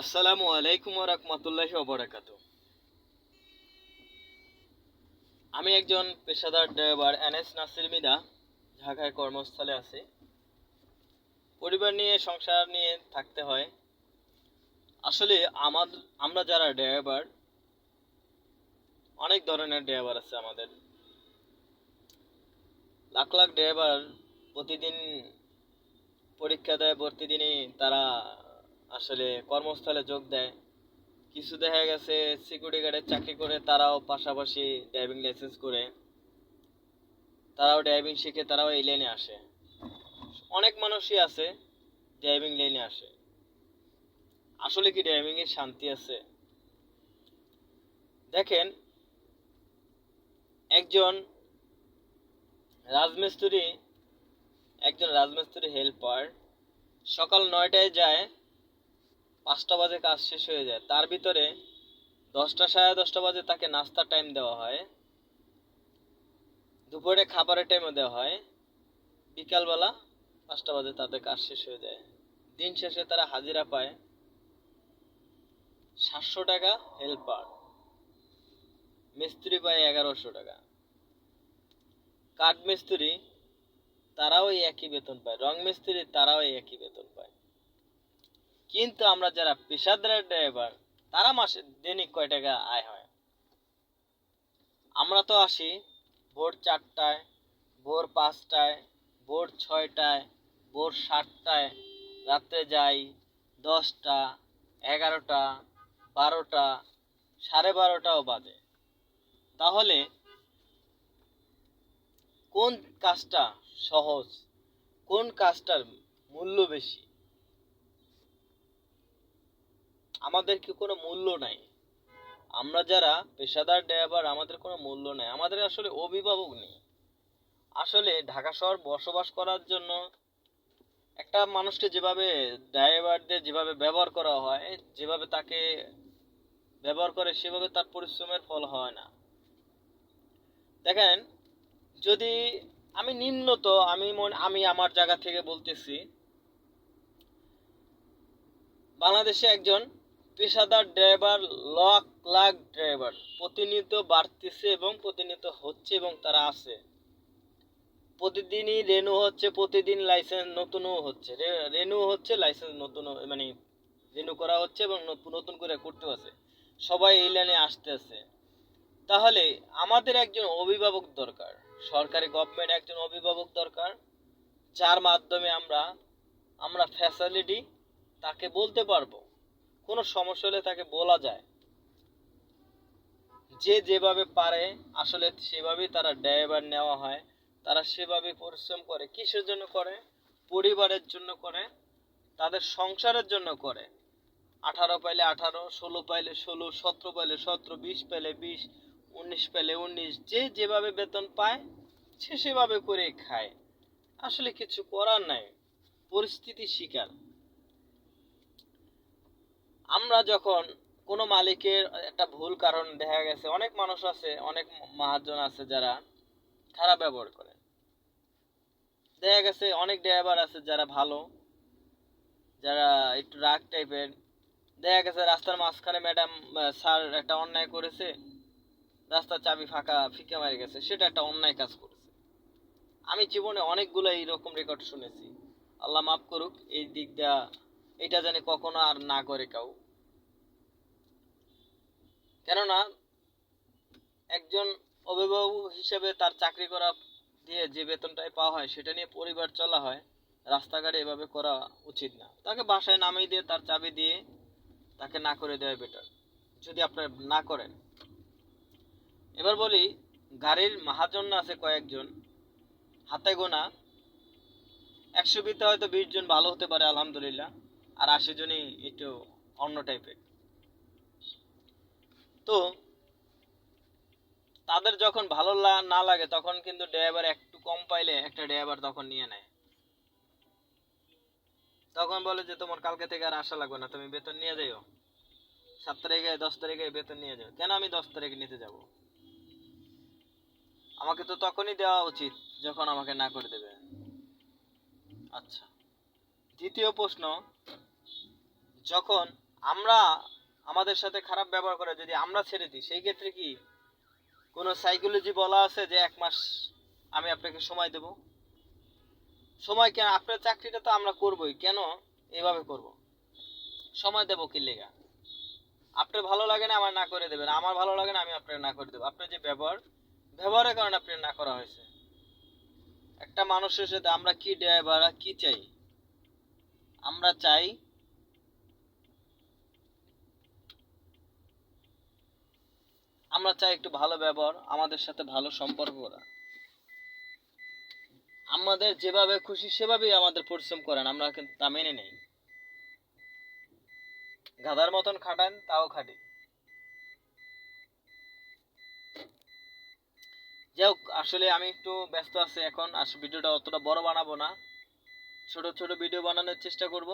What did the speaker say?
আসসালামু আলাইকুম রহমতুল্লাহি ওবরাকাত আমি একজন পেশাদার ড্রাইভার এনএস নাসির মিদা, ঢাকায় কর্মস্থলে আছি। পরিবার নিয়ে, সংসার নিয়ে থাকতে হয়। আসলে আমাদের আমরা যারা ড্রাইভার, অনেক ধরনের ড্রাইভার আছে আমাদের। লাখ লাখ ড্রাইভার প্রতিদিন পরীক্ষা দেয়, প্রতিদিনই তারা আসলে কর্মস্থলে যোগ দেয়। কিছু দেখা গেছে সিকিউরিটি গার্ডের চাকরি করে তারাও পাশাপাশি ড্রাইভিং লাইসেন্স করে। তারাও ড্রাইভিং শিখে তারাও এই লাইনে আসে। অনেক মানুষই আছে ড্রাইভিং লাইনে আসে। আসলে কি ড্রাইভিং এর শান্তি আছে? দেখেন, একজন রাজমিস্ত্রি একজন রাজমিস্ত্রি হেল্পার সকাল নয়টায় যায় পাঁচটা বাজে কাজ শেষ হয়ে যায়। তার ভিতরে দশটা সাড়ে দশটা বাজে তাকে নাস্তার টাইম দেওয়া হয়। দুপুরে খাবারের টাইমও দেওয়া হয়। বিকালবেলা পাঁচটা বাজে তাদের কাজ শেষ হয়ে যায়। দিন শেষে তারা হাজিরা পায় সাতশো টাকা হেল্পার মিস্ত্রি পায় এগারোশো টাকা। কাঠ মিস্ত্রি, তারাও একই বেতন পায়। রং মিস্ত্রি, তারাও একই বেতন পায়। কিন্তু আমরা যারা পেশাদার ড্রাইভার, তারা মাসে দৈনিক কয় টাকা আয় হয়? আমরা তো আসি ভোর চারটায়, ভোর পাঁচটায়, ভোর ছয়টায়, ভোর সাতটায়, রাত্রে যাই দশটা, এগারোটা, বারোটা, সাড়ে বারোটাও বাজে। তাহলে কোন কাজটা সহজ, কোন কাজটার মূল্য বেশি? আমাদের কি কোনো মূল্য নাই? আমরা যারা পেশাদার ড্রাইভার, আমাদের কোনো মূল্য নাই। আমাদের আসলে অভিভাবক নেই। আসলে ঢাকা শহর বসবাস করার জন্য একটা মানুষকে যেভাবে ড্রাইভারদের যেভাবে ব্যবহার করা হয়, যেভাবে তাকে ব্যবহার করে, সেভাবে তার পরিশ্রমের ফল হয় না। দেখেন, যদি আমি নিম্নত আমি মনে, আমি আমার জায়গা থেকে বলতেছি, বাংলাদেশে একজন পেশাদার ড্রাইভার লাখ লাখ ড্রাইভার। প্রতিনিয়ত বাড়তেছে এবং প্রতিনিয়ত হচ্ছে এবং তারা আছে। প্রতিদিনই রেনু হচ্ছে, প্রতিদিন লাইসেন্স নতুনও হচ্ছে। রেনু হচ্ছে লাইসেন্স নতুন মানে রেনু করা হচ্ছে এবং নতুন করে করতে আছে। সবাই এই লাইনে আসতেছে তাহলে আমাদের একজন অভিভাবক দরকার। সরকারি গভর্নমেন্ট একজন অভিভাবক দরকার, যার মাধ্যমে আমরা আমরা ফ্যাসিলিটি তাকে বলতে পারব। কোনো সমস্যা হলে তাকে বলা যায়। যে যেভাবে পারে, আসলে সেভাবেই তারা ড্রাইভার নেওয়া হয়, তারা সেভাবে পরিশ্রম করে, কিসের জন্য করে? পরিবারের জন্য করে, তাদের সংসারের জন্য করে। আঠারো পাইলে আঠারো, ষোলো পাইলে ষোলো, সতেরো পাইলে সতেরো, বিশ পাইলে বিশ, উনিশ পেলে উনিশ, যে যেভাবে বেতন পায়, সে সেভাবে করে খায়। আসলে কিছু করার নাই পরিস্থিতি শিকার। আমরা যখন কোনো মালিকের একটা ভুল কারণ দেখা গেছে, অনেক মানুষ আছে, অনেক মহাজন আছে যারা খারাপ ব্যবহার করে। দেখা গেছে অনেক ড্রাইভার আছে যারা ভালো, যারা একটু রাগ টাইপের। দেখা গেছে রাস্তার মাঝখানে ম্যাডাম স্যার একটা অন্যায় করেছে, রাস্তার চাবি ফাঁকা ফিকে মারি গেছে, সেটা একটা অন্যায় কাজ করেছে। আমি জীবনে অনেকগুলো এইরকম রেকর্ড শুনেছি। আল্লাহ মাফ করুক, এই দিক দিয়া এটা জানি কখনো আর না করে কেউ। কেননা একজন অভিভাবক হিসেবে তার চাকরি করা দিয়ে যে বেতনটাই পাওয়া হয়, সেটা নিয়ে পরিবার চলা হয়, রাস্তাঘাটে এভাবে করা উচিত না। তাকে বাসায় নামিয়ে দিয়ে, তার চাবি দিয়ে তাকে না করে দেওয়া বেটার যদি আপনার না করেন। এবার বলি, গাড়ির মাহাজন আছে কয়েকজন, হাতে গোনা। একশো বিতে হয়তো বিশ জন ভালো হতে পারে, আলহামদুলিল্লাহ। আর আশি জনই একটু অন্য টাইপের তো তাদের যখন ভালো না লাগে, তখন কিন্তু ড্রাইভার একটু কম পাইলে একটা ড্রাইভার তখন নিয়ে নেয়। তখন বলে যে, তোমার কালকে থেকে আর আসা লাগবে না, তুমি বেতন নিয়ে যাইও। সাত তারিখে, দশ তারিখে বেতন নিয়ে যাও। কেন আমি দশ তারিখে নিতে যাব? আমাকে তো তখনই দেওয়া উচিত, যখন আমাকে না করে দেবে। আচ্ছা। দ্বিতীয় প্রশ্ন, যখন আমরা আমাদের সাথে খারাপ ব্যবহার করে, যদি আমরা ছেড়ে দিই, সেই ক্ষেত্রে কি কোনো সাইকোলজি বলা আছে যে এক মাস আমি আপনাকে সময় দেব? সময় কেন? আপনার চাকরিটা তো আমরা করবই। কেন? এভাবে করব। সময় দেব কি লেগা? আপনার ভালো লাগে না, আমার না করে দেবেন। আমার ভালো লাগে না, আমি আপনাকে না করে দেবো। আপনার যে ব্যবহার, ব্যবহারের কারণে আপনার না করা হয়েছে। একটা মানুষের সাথে আমরা কি ড্রাইভার কি চাই? আমরা চাই আমরা চাই একটু ভালো ব্যবহার, আমাদের সাথে ভালো সম্পর্ক করা। আমাদের যেভাবে খুশি সেভাবেই আমাদের পরিশ্রম করেন, আমরা কিন্তু তা মেনে নেই। গাধার মতন খাটান, তাও খাটি। যাই হোক, আসলে আমি একটু ব্যস্ত আছি এখন আসলে ভিডিওটা অতটা বড় বানাবো না। ছোট ছোট ভিডিও বানানোর চেষ্টা করব।